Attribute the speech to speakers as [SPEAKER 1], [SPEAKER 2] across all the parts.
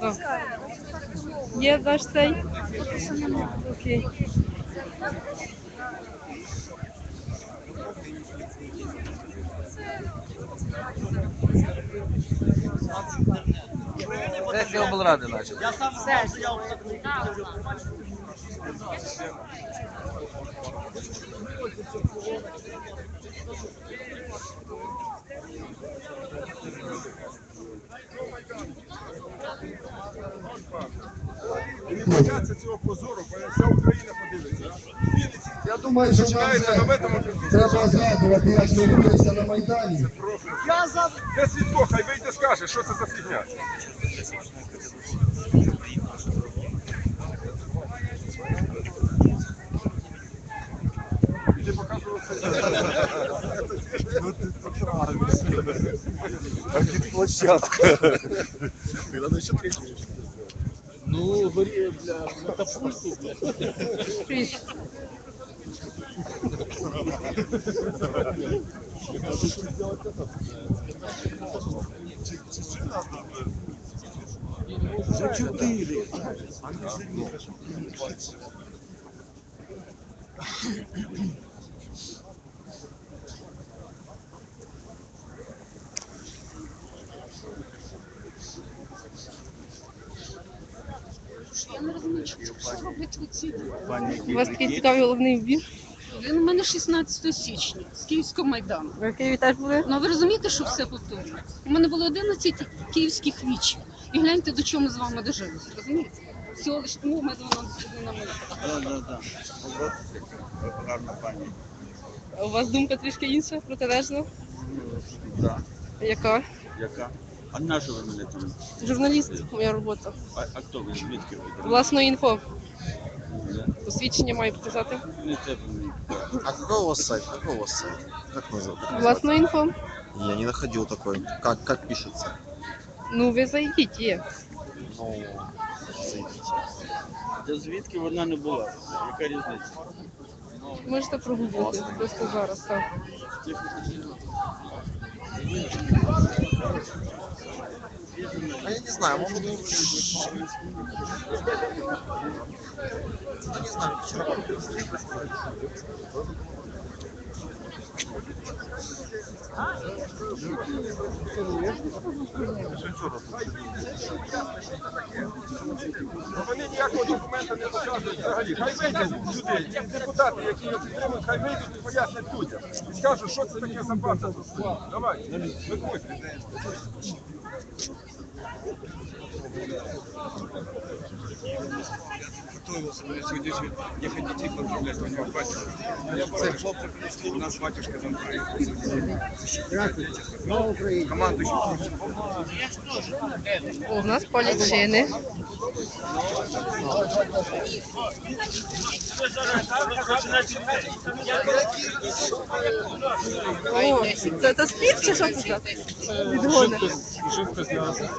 [SPEAKER 1] Да. Є наш цей? Окей.
[SPEAKER 2] Сесія облради наче.
[SPEAKER 3] Не бояться цього позору, бо вся Україна подивиться.
[SPEAKER 4] Я думаю, що нам
[SPEAKER 3] починається на
[SPEAKER 4] вже треба згадувати, як ми рухалися на Майдані.
[SPEAKER 3] Я за де світло, хай вийде скаже, що це за фігня. Іди показував
[SPEAKER 5] Ну, брусчатка. И надо еще
[SPEAKER 1] третью
[SPEAKER 5] вещь сделать.
[SPEAKER 6] Ну, говори, бля, катапульту, бля. За четыре.
[SPEAKER 1] Они же не вас такий цікавий головний вбір.
[SPEAKER 6] Він у мене 16 січня з Київського майдану.
[SPEAKER 1] Ви в Києві теж були?
[SPEAKER 6] Ну ви розумієте, що все повторюється? У мене було 11 київських віч. І гляньте, до чого ми з вами дожилися, розумієте? Всього лиш тому ми до нас на мене.
[SPEAKER 1] У вас думка трішки інша, протилежна?
[SPEAKER 5] Да.
[SPEAKER 1] Яка?
[SPEAKER 5] Яка? А на що ви мене там?
[SPEAKER 1] Журналіст, моя робота.
[SPEAKER 5] А, а хто ви? Звідки ви?
[SPEAKER 1] Власно інфо.
[SPEAKER 5] Не,
[SPEAKER 1] Посвідчення маю показати.
[SPEAKER 5] не треба мені.
[SPEAKER 7] А какой у вас сайт? Какой у вас сайт? Как называется?
[SPEAKER 1] Власно інфо.
[SPEAKER 7] Я не находил такой. Как, как пишется?
[SPEAKER 1] Ну ви зайдіть, є.
[SPEAKER 7] Ну, зайдите.
[SPEAKER 5] Та звідки вона не була? Яка різниця?
[SPEAKER 1] Можете прогуглити просто зараз. Так.
[SPEAKER 7] А я не знаю, может быть... Я не знаю, вчера
[SPEAKER 3] Вони ніякого документа не показують взагалі. Хай вийдуть сюди, ті депутати, які його підтримують, хай вийдуть і пояснять людям. І скажуть, що це таке за банда. Давай, виходь.
[SPEAKER 8] Готовился на сегодняшний ехать детей поздравлять, у него батюшка. У нас батюшка там проехал. Команду
[SPEAKER 1] О, у нас шини. О, це, це спів чи що це? Відгони.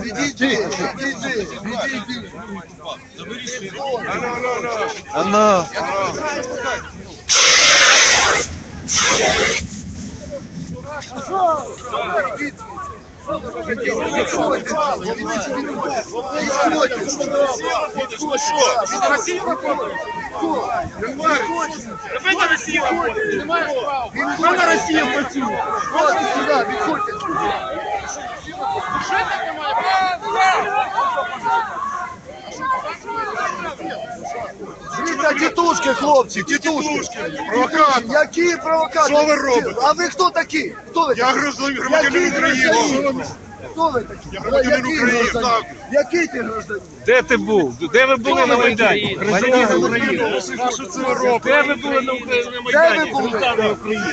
[SPEAKER 4] Відійди, відійди, відійди.
[SPEAKER 7] Она.
[SPEAKER 4] Вона Росія працює. Ходите сюди, відходьте. Дивіться, тітушки, хлопці, тітушки.
[SPEAKER 3] Провокатор.
[SPEAKER 4] Які провокації?
[SPEAKER 3] Що ви робите?
[SPEAKER 4] А ви хто такі? Хто ви
[SPEAKER 3] Я
[SPEAKER 4] такі?
[SPEAKER 3] громадянин України.
[SPEAKER 4] Хто ви такі?
[SPEAKER 3] Я громадянин
[SPEAKER 4] Який
[SPEAKER 3] України,
[SPEAKER 4] гражданин?
[SPEAKER 3] так.
[SPEAKER 4] Який ти гражданин?
[SPEAKER 2] Де ти був? Де ви були на Майдані? Гражданин України.
[SPEAKER 3] Що це ви робите?
[SPEAKER 2] Де ви були на Україні? на
[SPEAKER 4] Де ви
[SPEAKER 2] Майдані?
[SPEAKER 4] були?
[SPEAKER 2] Гражданин України.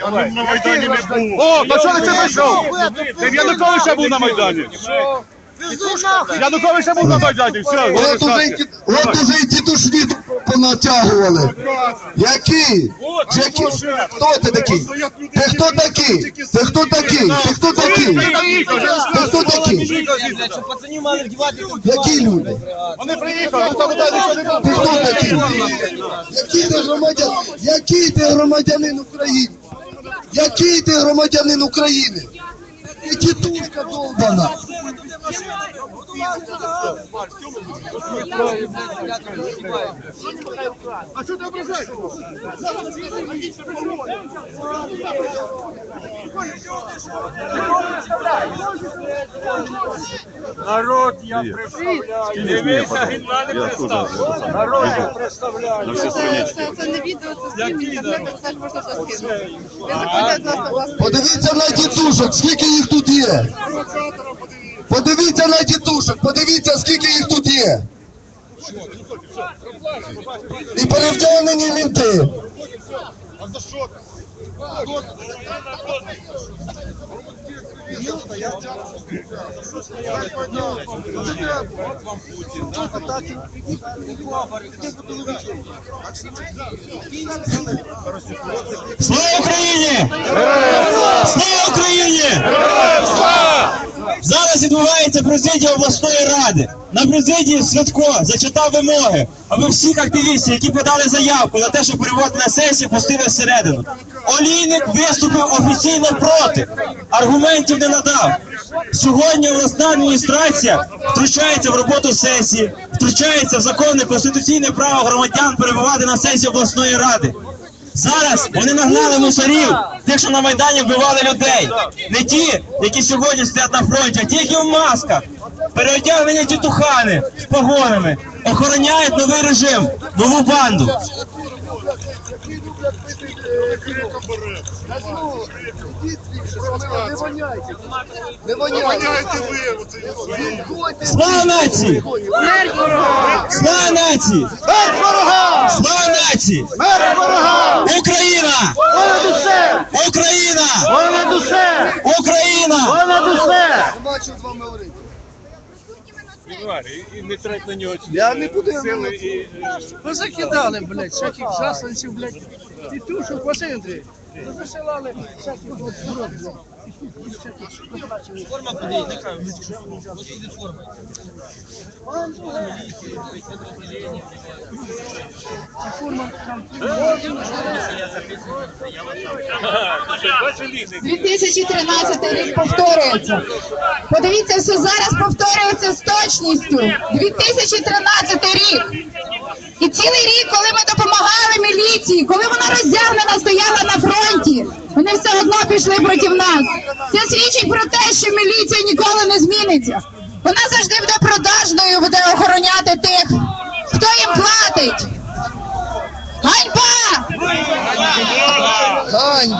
[SPEAKER 3] Я на Майдані не був.
[SPEAKER 2] О, то що ти це прийшов? Ти в Януковича був на Майдані? Януковича був на Майдані, все,
[SPEAKER 9] От уже, й ті- от уже й тітушні понатягували. Які? Які? Хто ти такий? Ти хто такий? Ти хто такий? Ти хто такий? Ти хто такий? Які люди?
[SPEAKER 2] Вони приїхали,
[SPEAKER 9] Ти хто такий? Який ти громадян? Який ти громадянин України? Який ти громадянин України? Ти тітушка долбана.
[SPEAKER 3] Народ, я представляю. Дивися, гімна не представляю. Народ, я представляю.
[SPEAKER 1] Це, не відео, це стрім ж можна все скинути.
[SPEAKER 9] Подивіться на тітушок, скільки їх тут є. Подивіться на тітушок, подивіться, скільки їх тут є. І перевдягнені мінти.
[SPEAKER 10] Слава Україні! Слава Україні! Зараз відбувається президія обласної ради. На президії Святко зачитав вимоги, аби всіх активістів, які подали заявку на те, щоб переводити на сесію, пустили всередину. Олійник виступив офіційно проти, аргументів не надав. Сьогодні обласна адміністрація втручається в роботу сесії, втручається в законне конституційне право громадян перебувати на сесії обласної ради. Зараз вони нагнали мусорів, тих, що на Майдані вбивали людей. Не ті, які сьогодні стоять на фронті, а ті, які в масках. Переодягнені тітухани з погонами. Охороняють новий режим, нову банду.
[SPEAKER 9] Не воняйте.
[SPEAKER 10] Слава нації! Слава нації!
[SPEAKER 4] Смерть ворога!
[SPEAKER 10] Слава нації! Україна!
[SPEAKER 4] Понад усе!
[SPEAKER 10] Україна!
[SPEAKER 4] Понад усе!
[SPEAKER 10] Україна!
[SPEAKER 4] Понад усе!
[SPEAKER 9] Бачу з вами говорити.
[SPEAKER 2] І не трать на нього
[SPEAKER 9] Я не буду
[SPEAKER 2] сили і...
[SPEAKER 4] Позакидали, блядь, всяких засланців, блядь, тітушок, Василь Андрій. Засилали всяких от зброд, блядь. Форма
[SPEAKER 2] Бачу, лізе.
[SPEAKER 11] 2013 рік повторюється. Подивіться, все зараз повторюється з точністю. 2013 рік. І цілий рік, коли ми допомагали міліції, коли вона роздягнена стояла на фронті, вони все одно пішли проти нас. Це свідчить про те, що міліція ніколи не зміниться. Вона завжди буде продажною, буде охороняти тих, хто їм платить. Ганьба! Ганьба!